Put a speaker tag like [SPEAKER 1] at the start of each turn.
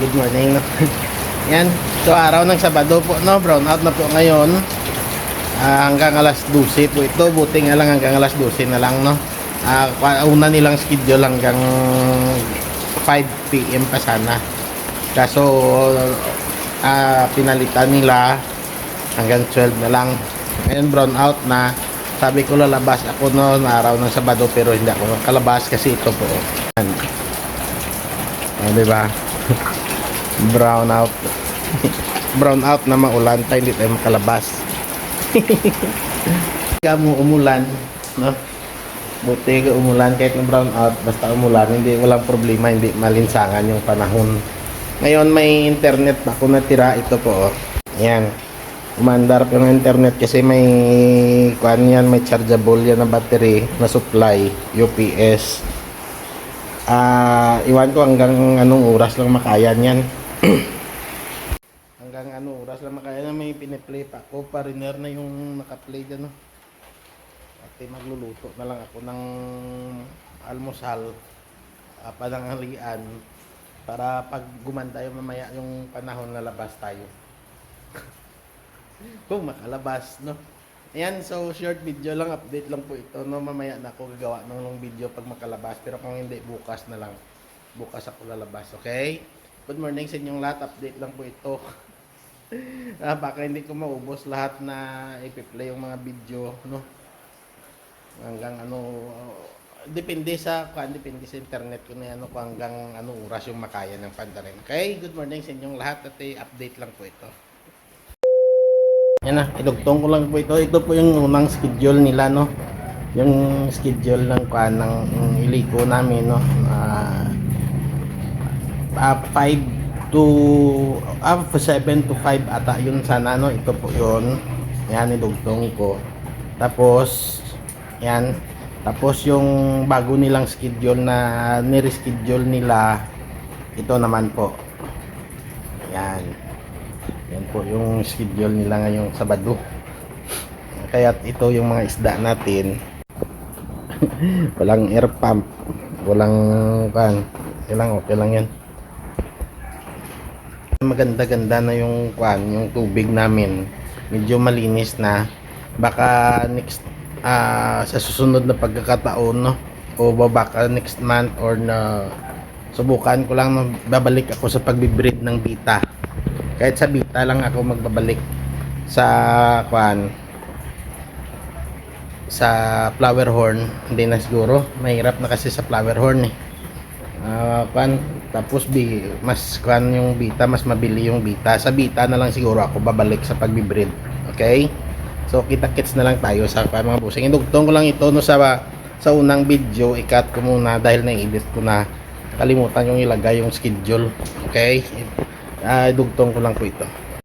[SPEAKER 1] good morning. No? Yan. So, araw ng Sabado po, no? Brown out na po ngayon. Ah, hanggang alas 12 po ito. Buti nga lang hanggang alas 12 na lang, no? Kwa- una nilang schedule hanggang 5 p.m. pa sana. Kaso, ah, pinalitan nila hanggang 12 na lang. Ngayon, brown out na. Sabi ko lalabas ako no na araw ng Sabado pero hindi ako kalabas kasi ito po. Yan. Oh, di ba? Brown out. Brown out na maulan tayo hindi tayo makalabas. Kaya mo umulan, no? Buti ka umulan kahit na brown out, basta umulan, hindi walang problema, hindi malinsangan yung panahon. Ngayon may internet ako natira, ito po. Oh. Ayan. Umandar yung internet kasi may kuan yan, may chargeable yan na battery na supply, UPS. Ah, iwan ko hanggang anong oras lang makayan yan. hanggang anong oras lang makayan yan, may piniplay pa ako, pariner na yung nakaplay dyan. No? At magluluto na lang ako ng almusal, uh, pananghalian, para pag gumanda yung mamaya yung panahon na labas tayo. Kung makalabas, no? Ayan, so short video lang, update lang po ito, no? Mamaya na ako gagawa ng long video pag makalabas, pero kung hindi, bukas na lang. Bukas ako lalabas, okay? Good morning sa inyong lahat, update lang po ito. ah, baka hindi ko maubos lahat na ipi-play yung mga video, no? Hanggang ano, depende sa, kung depende sa internet ko na ano, kung hanggang anong oras yung makaya ng pandarin. Okay, good morning sa inyong lahat at eh, update lang po ito. Yan na, idugtong ko lang po ito. Ito po yung unang schedule nila, no? Yung schedule ng kuan ng ng iliko namin, no? Ah, ah, 5 to ah, 7 to 5 ata yun sana, no? Ito po yun. Yan, idugtong ko. Tapos, yan. Tapos yung bago nilang schedule na nireschedule nila, ito naman po. Yan. Yan po yung schedule nila ngayong Sabado. Kaya ito yung mga isda natin. walang air pump. Walang kan. Okay lang, okay lang yan. Maganda-ganda na yung kwan, yung tubig namin. Medyo malinis na. Baka next ah, sa susunod na pagkakataon, no? O ba baka next month or na subukan ko lang babalik ako sa pagbibreed ng bita kahit sa bita lang ako magbabalik sa kwan sa flower horn hindi na siguro mahirap na kasi sa flower horn eh Ah, kwan tapos bi mas kwan yung bita mas mabili yung bita. Sa bita na lang siguro ako babalik sa pagbibreed okay? So kita kits na lang tayo sa mga busing. Indugtong ko lang ito no sa sa unang video ikat ko muna dahil na-edit ko na kalimutan yung ilagay yung schedule okay? Ah, dugtong ko lang po ito.